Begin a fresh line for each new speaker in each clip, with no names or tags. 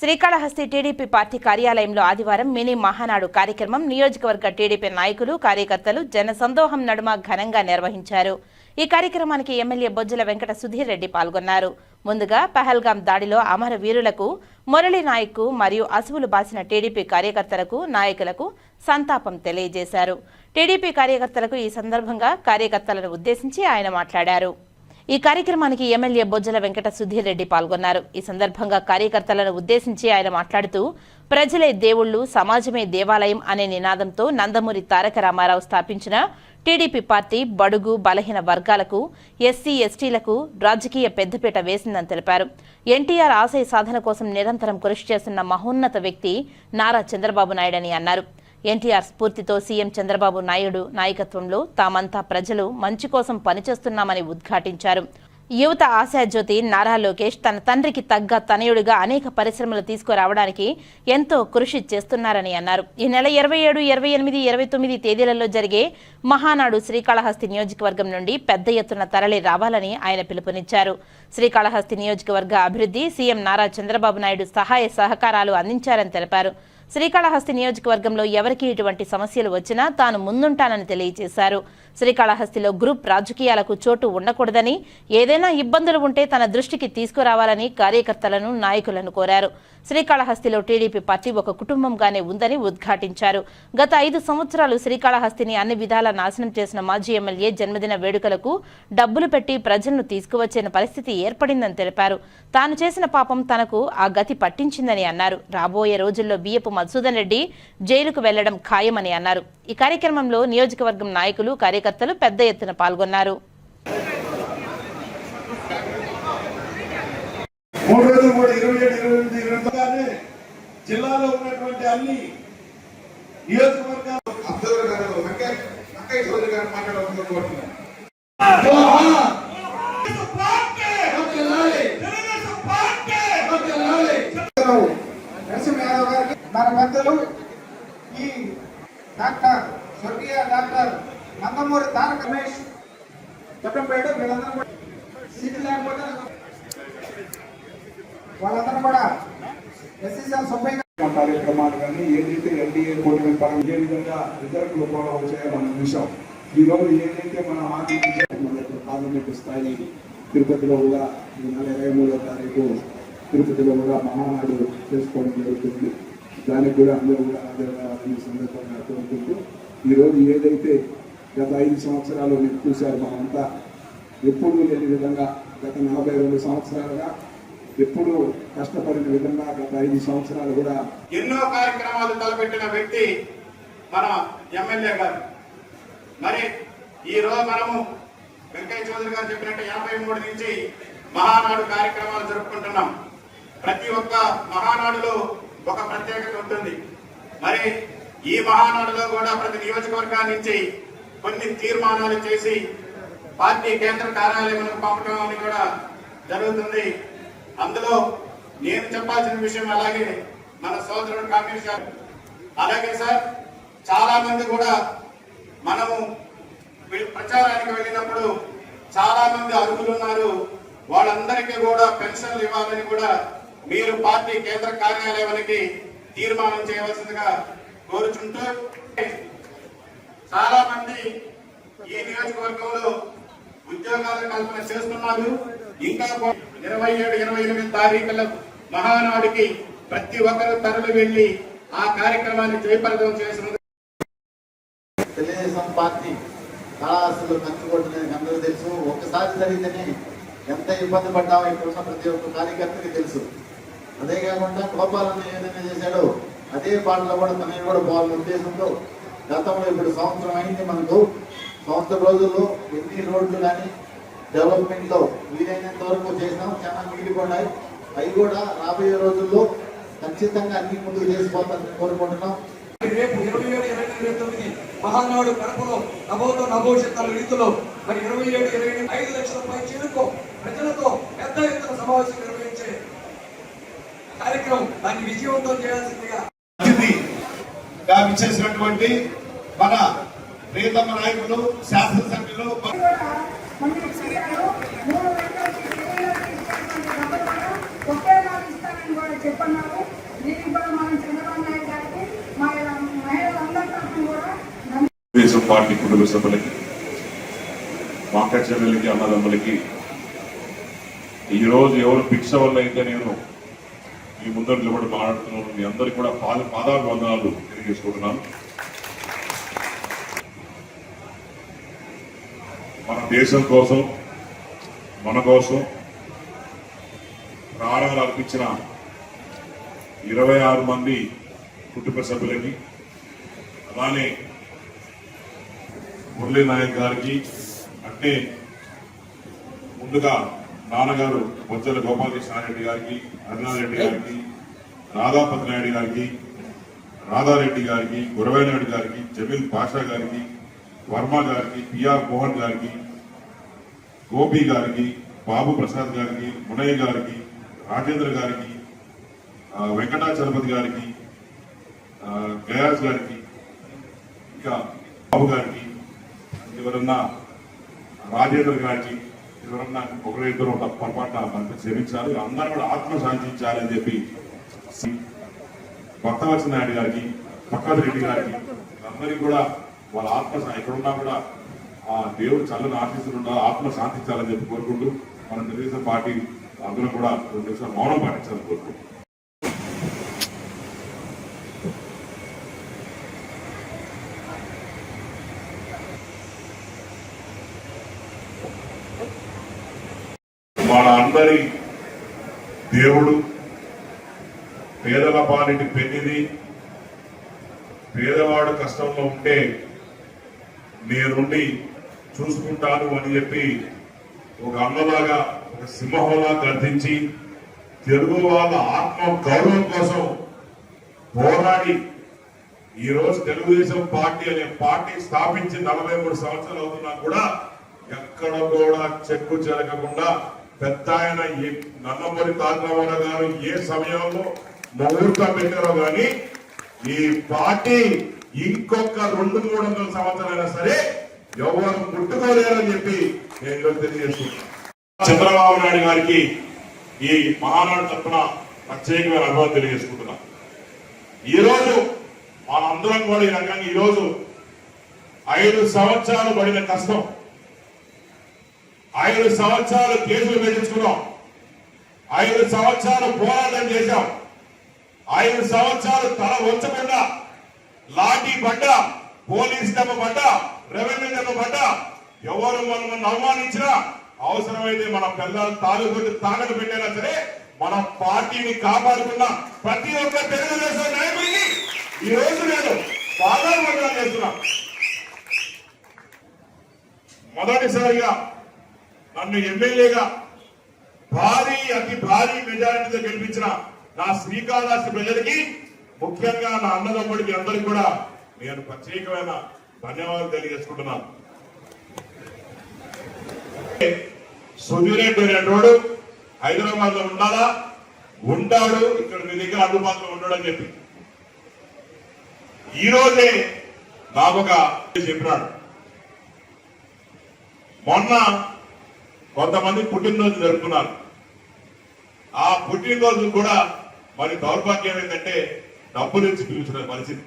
Srikalahasti TDP party కార్యాలయంలో ఆదివారం mini Mahanadu కార్యక్రమం నియోజకవర్గ టీడీపీ నాయకులు కార్యకర్తలు జనసందోహం నడుమ ఘనంగా నిర్వహించారు. ఈ కార్యక్రమానికి ఎమ్మెల్యే బొజ్జల వెంకట సుధీర్ రెడ్డి పాల్గొన్నారు. ముందుగా పహల్గాం దాడిలో అమర వీరులకు మురళీ నాయక్కు మరియు అసువులు బాసిన టీడీపీ కార్యకర్తలకు నాయకులకు సంతాపం తెలియజేశారు. టీడీపీ కార్యకర్తలకు ఈ సందర్భంగా కార్యకర్తలను ఉద్దేశించి ఆయన మాట్లాడారు. ఈ కార్యక్రమానికి ఎమ్మెల్యే బొజ్జల వెంకట సుధీర్ రెడ్డి పాల్గొన్నారు. ఈ సందర్భంగా కార్యకర్తలను ఉద్దేశించి ఆయన మాట్లాడుతూ ప్రజలే దేవుళ్ళు సమాజమే దేవాలయం అనే నినాదంతో నందమూరి తారక రామారావు స్థాపించిన టీడీపీ పార్టీ బడుగు బలహీన వర్గాలకు ఎస్సీ ఎస్టీలకు రాజకీయ పెద్దపీట వేసిందని తెలిపారు. ఎన్టీఆర్ ఆశయ సాధన కోసం నిరంతరం కృషి చేస్తున్న మహోన్నత వ్యక్తి నారా చంద్రబాబు నాయుడని అన్నారు. ఎన్టీఆర్ స్ఫూర్తితో సీఎం చంద్రబాబు నాయుడు నాయకత్వంలో తామంతా ప్రజలు మంచి కోసం పనిచేస్తున్నామని ఉద్ఘాటించారు. యువత ఆశాజ్యోతి నారా లోకేష్ తన తండ్రికి తగ్గ తనయుడిగా అనేక పరిశ్రమలు తీసుకురావడానికి ఎంతో కృషి చేస్తున్నారని అన్నారు. ఈ నెల ఇరవై ఏడు ఇరవై ఎనిమిది ఇరవై తొమ్మిది తేదీలలో జరిగే మహానాడు శ్రీకాళహస్తి నియోజకవర్గం నుండి పెద్ద ఎత్తున తరలి రావాలని ఆయన పిలుపునిచ్చారు. శ్రీకాళహస్తి నియోజకవర్గ అభివృద్ధి సీఎం నారా చంద్రబాబు నాయుడు సహాయ సహకారాలు అందించారని తెలిపారు. శ్రీకాళహస్తి నియోజకవర్గంలో ఎవరికి ఇటువంటి సమస్యలు వచ్చినా తాను ముందుంటానని తెలియజేశారు. శ్రీకాళహస్తిలో గ్రూప్ రాజకీయాలకు చోటు ఉండకూడదని ఏదైనా ఇబ్బందులు ఉంటే తన దృష్టికి తీసుకురావాలని కార్యకర్తలను నాయకులను కోరారు. శ్రీకాళహస్తిలో టీడీపీ పార్టీ ఒక కుటుంబంగానే ఉందని ఉద్ఘాటించారు. గత ఐదు సంవత్సరాలు శ్రీకాళహస్తిని అన్ని విధాలా నాశనం చేసిన మాజీ ఎమ్మెల్యే జన్మదిన వేడుకలకు డబ్బులు పెట్టి ప్రజలను తీసుకువచ్చిన పరిస్థితి ఏర్పడిందని తెలిపారు. తాను చేసిన పాపం తనకు ఆ గతి పట్టించిందని అన్నారు. రాబోయే రోజుల్లో బియ్యపు మధుసూదన్ రెడ్డి జైలుకు వెళ్ళడం ఖాయమని అన్నారు. ఈ కార్యక్రమంలో నియోజకవర్గం నాయకులు కార్యకర్తలు పెద్ద ఎత్తున పాల్గొన్నారు.
మూడు రోజులు కూడా ఇరవై ఏడు ఇరవై ఎనిమిది ఇరవై తొమ్మిది జిల్లాలో ఉన్నటువంటి అన్ని నియోజకవర్గాలు అబ్దుల్ గారు వెంకయ్య వెంకయ్య చౌదరి గారు కోరుతున్నాను
మన పెద్దలు ఈ డాక్టర్ స్వర్గీయ డాక్టర్ నందమూరి తారక రమేష్ చెప్పంపేట వీళ్ళందరూ కూడా సీట్ లేకపోతే వాళ్ళందరూ కూడా ఎస్సీసీఎల్ సుబ్బయ్య గారు
కార్యక్రమాలు కానీ ఏదైతే ఎన్డీఏ కూటమి పరం ఏ విధంగా రిజర్వ్ రూపంలో వచ్చాయో మనం చూసాం ఈ రోజు ఏదైతే మనం ఆర్థిక మన యొక్క పార్లమెంట్ స్థాయి తిరుపతిలో కూడా ఈ నెల ఇరవై మూడో తారీఖు తిరుపతిలో కూడా మహానాడు చేసుకోవడం జరుగుతుంది. దానికి కూడా అందరూ కూడా హాజరవ్వాలని ఈ సందర్భంగా కోరుకుంటూ ఈరోజు ఏదైతే గత ఐదు సంవత్సరాలు మీరు చూశారు మనమంతా ఎప్పుడూ లేని విధంగా గత నలభై రెండు సంవత్సరాలుగా ఎప్పుడు కష్టపడిన విధంగా గత ఐదు సంవత్సరాలు కూడా
ఎన్నో కార్యక్రమాలు తలపెట్టిన వ్యక్తి మన ఎమ్మెల్యే గారు. మరి ఈ రోజు మనము వెంకయ్య చౌదరి గారు చెప్పినట్టు ఎనభై మూడు నుంచి మహానాడు కార్యక్రమాలు జరుపుకుంటున్నాం. ప్రతి ఒక్క మహానాడులో ఒక ప్రత్యేకత ఉంటుంది. మరి ఈ మహానాడులో కూడా ప్రతి నియోజకవర్గాల నుంచి కొన్ని తీర్మానాలు చేసి పార్టీ కేంద్ర కార్యాలయం పంపడం అని కూడా జరుగుతుంది. అందులో నేను చెప్పాల్సిన విషయం అలాగే మన సోదరుడు కాంగ్రెస్ గారు. అలాగే సార్ చాలా మంది కూడా మనము ప్రచారానికి వెళ్ళినప్పుడు చాలా మంది అర్హులు ఉన్నారు. వాళ్ళందరికీ కూడా పెన్షన్లు ఇవ్వాలని కూడా మీరు పార్టీ కేంద్ర కార్యాలయానికి తీర్మానం చేయవలసిందిగా కోరుచుంటూ చాలా మంది ఈ నియోజకవర్గంలో ఉద్యోగాల కల్పన చేస్తున్నారు. ఇంకా ఇరవై ఏడు ఇరవై ఎనిమిది తారీఖుల మహానాడుకి ప్రతి ఒక్కరు తరలి వెళ్ళి ఆ కార్యక్రమాన్ని జయప్రదం చేసిన
తెలుగుదేశం పార్టీ కళాశాలలో కంచుకొట్టినది అందరూ తెలుసు. ఒక్కసారి జరిగితేనే ఎంత ఇబ్బంది పడ్డామో ఇక్కడ ఉన్న ప్రతి ఒక్క కార్యకర్తకి తెలుసు. అదే కాకుండా గోపాలన్న ఏదైనా చేశాడో అదే పాటలో కూడా తనని కూడా పోవాలనే ఉద్దేశంతో గతంలో ఇప్పుడు సంవత్సరం అయింది మనకు. సంవత్సరం రోజుల్లో ఎన్ని రోడ్లు కానీ డెవలప్మెంట్లో వీలైనంత వరకు చేసినాం. చాలా మిగిలిపోయినాయి అవి కూడా రాబోయే రోజుల్లో ఖచ్చితంగా అన్ని ముందుకు చేసిపోతారని కోరుకుంటున్నాం.
రేపు ఇరవై ఏడు ఇరవై ఇరవై తొమ్మిది మహానాడు కడపలో నభోతో నభోషిత రీతిలో మరి ఇరవై ఏడు ఇరవై ఎనిమిది ఐదు లక్షల పై చేరుకో ప్రజలతో పెద్ద ఎత్తున సమావేశం నిర్వహించే కార్యక్రమం దాన్ని విజయవంతం చేయాల్సిందిగా
అతిథిగా విచ్చేసినటువంటి మన ప్రియతమ నాయకులు శాసనసభ్యులు
చెప్పన్నారు.
తెలుగుదేశం పార్టీ కుటుంబ సభ్యులకి మా అక్క చెల్లెలకి అన్నదమ్ములకి ఈరోజు ఎవరు భిక్ష వల్ల అయితే నేను మీ ముందరు నిలబడి మాట్లాడుతున్నాను. మీ అందరికీ కూడా పాద పాదాభివందనాలు తెలియజేసుకుంటున్నాను. మన దేశం కోసం మన కోసం ప్రాణాలు అర్పించిన ఇరవై ఆరు మంది కుటుంబ సభ్యులకి అలానే మురళీ నాయక్ గారికి అంటే ముందుగా నాన్నగారు బొజ్జల గోపాలకృష్ణారెడ్డి గారికి అరుణారెడ్డి గారికి రాధాపతి నాయుడు గారికి రాధారెడ్డి గారికి గురవైనాయుడు గారికి జమీల్ పాషా గారికి వర్మ గారికి పిఆర్ మోహన్ గారికి గోపి గారికి బాబు ప్రసాద్ గారికి మునయ్య గారికి రాజేంద్ర గారికి వెంకటాచలపతి గారికి ఆ, గయాస్ గారికి ఇంకా బాబు గారికి ఎవరన్నా రాజేంద్ర గారికి ఎవరన్నా ఒకరు ఇద్దరు ఒక పొరపాటున మనకు క్షమించాలి అందరూ కూడా ఆత్మ శాంతించాలని చెప్పి భక్తవత్సనాయుడు గారికి పక్కది రెడ్డి గారికి అందరికీ కూడా వాళ్ళ ఆత్మ ఎక్కడున్నా కూడా ఆ దేవుడు చల్లని ఆశీస్సులు ఉండాలి ఆత్మ శాంతించాలని చెప్పి కోరుకుంటూ మన తెలుగుదేశం పార్టీ అందరూ కూడా రెండు నిమిషాలు మౌనం పాటించాలని కోరుకుంటున్నాం. వాళ్ళందరి దేవుడు పేదల పాలిటి పెన్నిది పేదవాడు కష్టంలో ఉంటే నేనుండి చూసుకుంటాను అని చెప్పి ఒక అన్నలాగా ఒక సింహంలా గర్ధించి తెలుగు వాళ్ళ ఆత్మ గౌరవం కోసం పోరాడి ఈరోజు తెలుగుదేశం పార్టీ అనే పార్టీ స్థాపించి నలభై మూడు సంవత్సరాలు అవుతున్నా కూడా ఎక్కడ కూడా చెక్కు చెరగకుండా పెద్ద ఆయన ఏ నల్లమూరి గారు ఏ సమయంలో ముహూర్తం పెట్టారో కానీ ఈ పార్టీ ఇంకొక రెండు మూడు వందల సంవత్సరాలైనా సరే ఎవరు ముట్టుకోలేరని చెప్పి నేను ఈరోజు తెలియజేస్తున్నాను చంద్రబాబు నాయుడు గారికి ఈ మహానాడు తరఫున ప్రత్యేకమైన అనుభవం తెలియజేసుకుంటున్నాను ఈరోజు మనందరం కూడా ఈ రకంగా ఈరోజు రోజు ఐదు సంవత్సరాలు పడిన కష్టం. ఐదు సంవత్సరాలు కేసులు పెట్టించుకున్నాం. ఐదు సంవత్సరాలు పోరాటం చేశాం. ఐదు సంవత్సరాలు తల వంచకుండా లాఠీ పడ్డ పోలీస్ దెబ్బ పడ్డ రెవెన్యూ దెబ్బ పడ్డ ఎవరు మనం అవమానించినా అవసరమైతే మన పిల్లలు తాగుబోతు తాగలు పెట్టైనా సరే మన పార్టీని కాపాడుకున్న ప్రతి ఒక్క తెలుగుదేశం నాయకుడికి ఈ రోజు నేను పాదాభివందనం చేస్తున్నా. మొదటిసారిగా నన్ను ఎమ్మెల్యేగా భారీ అతి భారీ మెజారిటీతో గెలిపించిన నా శ్రీకాళహస్తి ప్రజలకి ముఖ్యంగా నా అన్నదమ్ముడికి అందరికి కూడా నేను ప్రత్యేకమైన ధన్యవాదాలు తెలియజేసుకుంటున్నాను. సుధీరెడ్డి అనేటోడు హైదరాబాద్లో ఉండాలా ఉంటాడు ఇక్కడ మీ దగ్గర అందుబాటులో ఉండడని చెప్పి. ఈ రోజే నాకు ఒక చెప్పినాడు. మొన్న కొంతమంది పుట్టినరోజు జరుపుకున్నారు. ఆ పుట్టినరోజు కూడా మరి దౌర్భాగ్యం ఏంటంటే డబ్బులు ఇచ్చి పిలుచుకునే పరిస్థితి.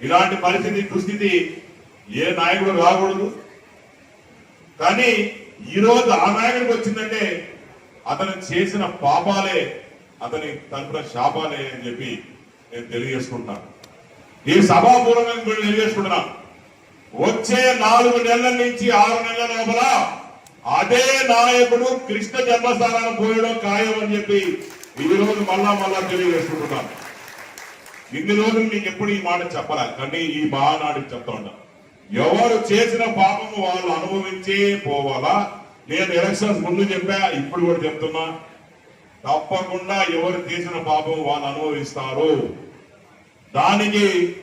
ఇలాంటి పరిస్థితి దుస్థితి ఏ నాయకుడు రాకూడదు. కానీ ఈ రోజు ఆ నాయకుడికి వచ్చిందంటే అతను చేసిన పాపాలే అతని తండ్రి శాపాలే అని చెప్పి నేను తెలియజేసుకుంటాను ఈ సభాపూర్వకంగా కూడా తెలియజేసుకుంటున్నాను వచ్చే నాలుగు నెలల నుంచి ఆరు నెలల లోపల అదే నాయకుడు కృష్ణ జన్మస్థానాన్ని పోయడం ఖాయం అని చెప్పి ఈ రోజు మళ్ళా మళ్ళా తెలియజేసుకుంటున్నాను. ఇన్ని రోజులు మీకు ఎప్పుడు ఈ మాట చెప్పలే కానీ ఈ మహానాడికి చెప్తా ఉన్నా. ఎవరు చేసిన పాపము వాళ్ళు అనుభవించే పోవాలా? నేను ఎలక్షన్స్ ముందు చెప్పా ఇప్పుడు కూడా చెప్తున్నా. తప్పకుండా ఎవరు చేసిన పాపం వాళ్ళు అనుభవిస్తారు. దానికి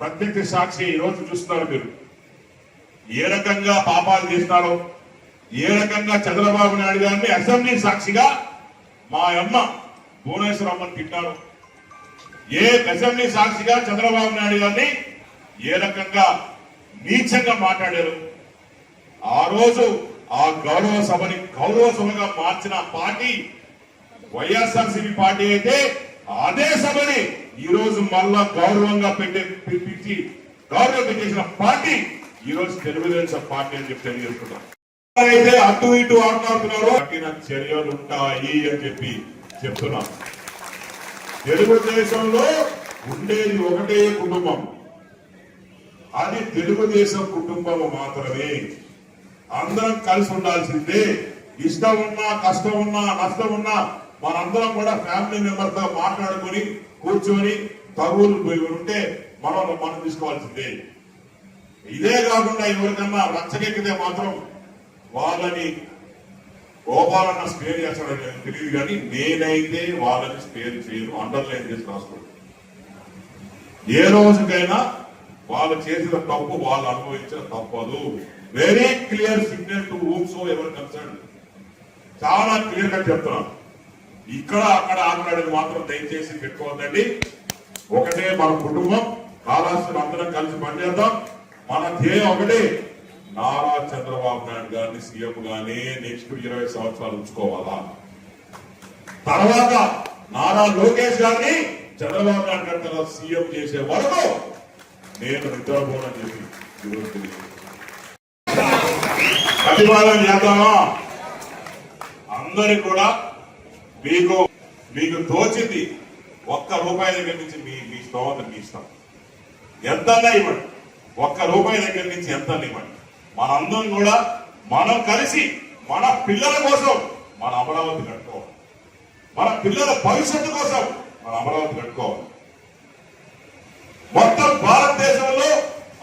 ప్రత్యక్ష సాక్షి ఈరోజు చూస్తున్నారు మీరు. ఏ రకంగా పాపాలు చేస్తున్నారో ఏ రకంగా చంద్రబాబు నాయుడు గారిని అసెంబ్లీ సాక్షిగా మా అమ్మ భువనేశ్వరమ్మని తిట్టారు ఏ అసెంబ్లీ సాక్షిగా చంద్రబాబు నాయుడు గారిని ఏ రకంగా నీచంగా మాట్లాడారు? ఆ రోజు ఆ గౌరవ సభని గౌరవ సభగా మార్చిన పార్టీ వైఎస్ఆర్సీపీ పార్టీ అయితే అదే సభని ఈ రోజు మళ్ళా గౌరవంగా పెట్టే పిలిపించి గౌరవం పెట్టేసిన పార్టీ ఈ రోజు తెలుగుదేశం పార్టీ అని చెప్పి తెలియజేస్తున్నాం అయితే అటు ఇటు ఆడుతున్నారు కఠిన చర్యలు ఉంటాయి అని చెప్పి చెప్తున్నాం తెలుగుదేశంలో ఉండేది ఒకటే కుటుంబం. అది తెలుగుదేశం కుటుంబం మాత్రమే. అందరం కలిసి ఉండాల్సిందే. ఇష్టం ఉన్నా కష్టం ఉన్నా నష్టం ఉన్నా మనందరం కూడా ఫ్యామిలీ మెంబర్తో మాట్లాడుకొని కూర్చొని తగులు పోయి ఉంటే మనం మనం తీసుకోవాల్సిందే. ఇదే కాకుండా ఎవరికన్నా రచ్చకెక్కితే మాత్రం వాళ్ళని గోపాలన్న స్పేర్ చేస్తాడని తెలియదు కానీ నేనైతే వాళ్ళని స్పేర్ చేయను. అండర్లైన్ చేసి రాసుకోండి ఏ రోజుకైనా వాళ్ళు చేసిన తప్పు వాళ్ళు అనుభవించిన తప్పదు very clear signal to whom ఎవరు కన్సర్న్ చాలా క్లియర్గా చెప్తున్నాను. ఇక్కడ అక్కడ ఆట్లాడేది మాత్రం దయచేసి పెట్టుకోవద్దండి. ఒకటే మన కుటుంబం కాళాస్తులు అందరం కలిసి పనిచేద్దాం. మన ధ్యేయం ఒకటే. నారా చంద్రబాబు నాయుడు గారిని సీఎం గానే నెక్స్ట్ ఇరవై సంవత్సరాలు ఉంచుకోవాలా? తర్వాత నారా లోకేష్ గారిని చంద్రబాబు నాయుడు గారి తర్వాత సీఎం చేసే వరకు నేను నిద్రపోనని చెప్పి ఈరోజు ప్రతిపాదన చేద్దామా? అందరికి కూడా మీకు మీకు తోచింది ఒక్క రూపాయి దగ్గర నుంచి మీ మీ స్తోమత మీ ఇష్టం. ఎంత ఇవ్వండి. ఒక్క రూపాయి దగ్గర నుంచి ఎంత ఇవ్వండి. మనందరం కూడా మనం కలిసి మన పిల్లల కోసం మన అమరావతి కట్టుకోవాలి. మన పిల్లల భవిష్యత్తు కోసం మన అమరావతి కట్టుకోవాలి. మొత్తం భారతదేశంలో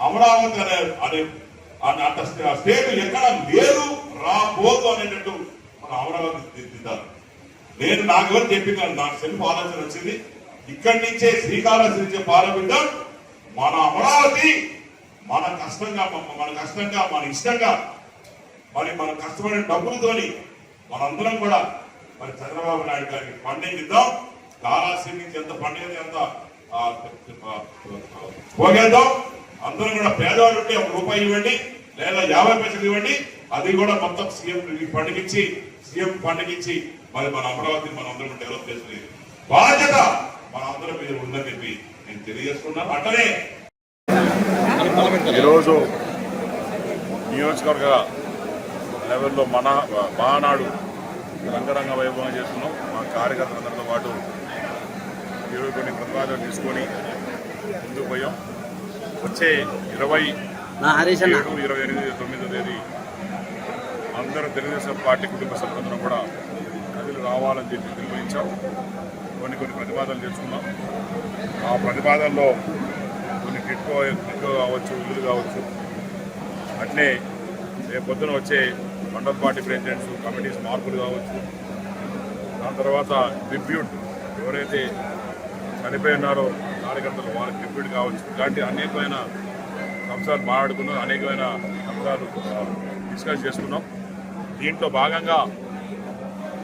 అమరావతి అనే అనే అంత స్టేట్ ఎక్కడ లేదు రాబోదు అనేటట్టు మన అమరావతి తీర్చిద్దారు నేను నాకు ఎవరు చెప్పింది నాకు సెల్ఫ్ ఆలోచన వచ్చింది. ఇక్కడి నుంచే శ్రీకాళహస్తి నుంచే ప్రారంభిద్దాం. మన అమరావతి మన కష్టంగా మన- కష్టంగా మన ఇష్టంగా మరి మన కష్టపడిన డబ్బులతోని మనందరం కూడా మరి చంద్రబాబు నాయుడు గారికి పండించిద్దాం ఇద్దాం కాళాశ్రీ నుంచి ఎంత ఫండింగ్ ఎంత పోగేద్దాం. అందరం కూడా పేదవాడు ఉంటే ఒక రూపాయి ఇవ్వండి లేదా యాభై పైసలు ఇవ్వండి. అది కూడా మొత్తం సీఎం పండుగించి సీఎం పండుగించి మరి మన అమరావతి మనం అందరం డెవలప్ చేసుకునే బాధ్యత మన అందరం మీద ఉందని చెప్పి నేను తెలియజేసుకున్నాను. అట్లనే
ఈరోజు నియోజకవర్గ లెవెల్లో మన మహానాడు రంగరంగ వైభవం చేస్తున్నాం. మా కార్యకర్తలందరితో పాటు ఈరోజు కొన్ని ప్రతిపాదనలు తీసుకొని ముందుకు పోయాం. వచ్చే ఇరవై ఏడు ఇరవై ఎనిమిది తొమ్మిదో తేదీ అందరూ తెలుగుదేశం పార్టీ కుటుంబ సభ్యులందరం కూడా కదిలి రావాలని చెప్పి నిర్వహించాం కొన్ని కొన్ని ప్రతిపాదనలు చేసుకున్నాం. ఆ ప్రతిపాదనలో కొన్ని టిట్కో టిట్కో కావచ్చు ఇల్లు కావచ్చు. అట్లే రేపు పొద్దున వచ్చే మండల్ పార్టీ ప్రెసిడెంట్స్ కమిటీస్ మార్పులు కావచ్చు. దాని తర్వాత ట్రిబ్యూట్ ఎవరైతే చనిపోయి ఉన్నారో కార్యకర్తలు వాళ్ళకి ట్రిబ్యూట్ కావచ్చు. ఇలాంటి అనేకమైన అంశాలు మాట్లాడుకున్నాం అనేకమైన అంశాలు డిస్కస్ చేసుకున్నాం. దీంట్లో భాగంగా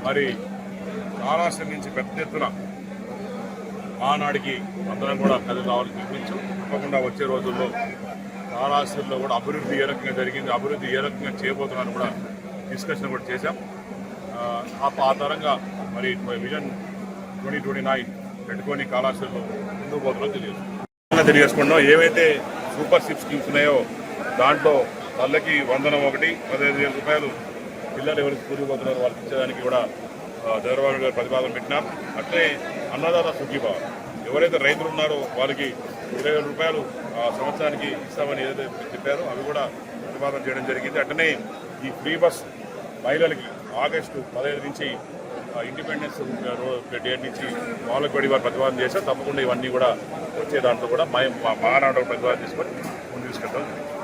మరి కాళాశ్రీ నుంచి పెద్ద ఎత్తున ఆనాడికి అందరం కూడా కలిసి రావాలని పిలిపించాం తప్పకుండా వచ్చే రోజుల్లో కాళాశ్రీలో కూడా అభివృద్ధి ఏ రకంగా జరిగింది అభివృద్ధి ఏ రకంగా చేయబోతున్నారని కూడా డిస్కషన్ కూడా చేశాం. ఆ, తరంగా మరి విజన్ ట్వంటీ ట్వంటీ నైన్ పెట్టుకొని కాళాశ్రీలో ముందుకు పోతున్నారో తెలియదు తెలియజేసుకున్నాం ఏవైతే సూపర్ సిప్ స్కీమ్స్ ఉన్నాయో దాంట్లో తల్లకి వందనం ఒకటి పదిహేను వేల రూపాయలు పిల్లలు ఎవరికి స్కూల్కి పోతున్నారో వాళ్ళకి ఇచ్చేదానికి కూడా చంద్రబాబు గారు ప్రతిపాదన పెట్టినాం. అట్లే అన్నదాత సుఖీభావ. ఎవరైతే రైతులు ఉన్నారో వాళ్ళకి ఇరవై వేల రూపాయలు ఆ, సంవత్సరానికి ఇస్తామని ఏదైతే చెప్పారో అవి కూడా ప్రతిపాదన చేయడం జరిగింది. అట్లనే ఈ ఫ్రీ బస్ మహిళలకి ఆగస్టు పదహైదు నుంచి ఇండిపెండెన్స్ డేట్ నుంచి వాళ్ళకి పడి వారు ప్రతిపాదన చేశారు. తప్పకుండా ఇవన్నీ కూడా వచ్చే దాంట్లో కూడా మా మహానాడు ప్రతిపాదన తీసుకొని ముందు తీసుకెళ్తాం.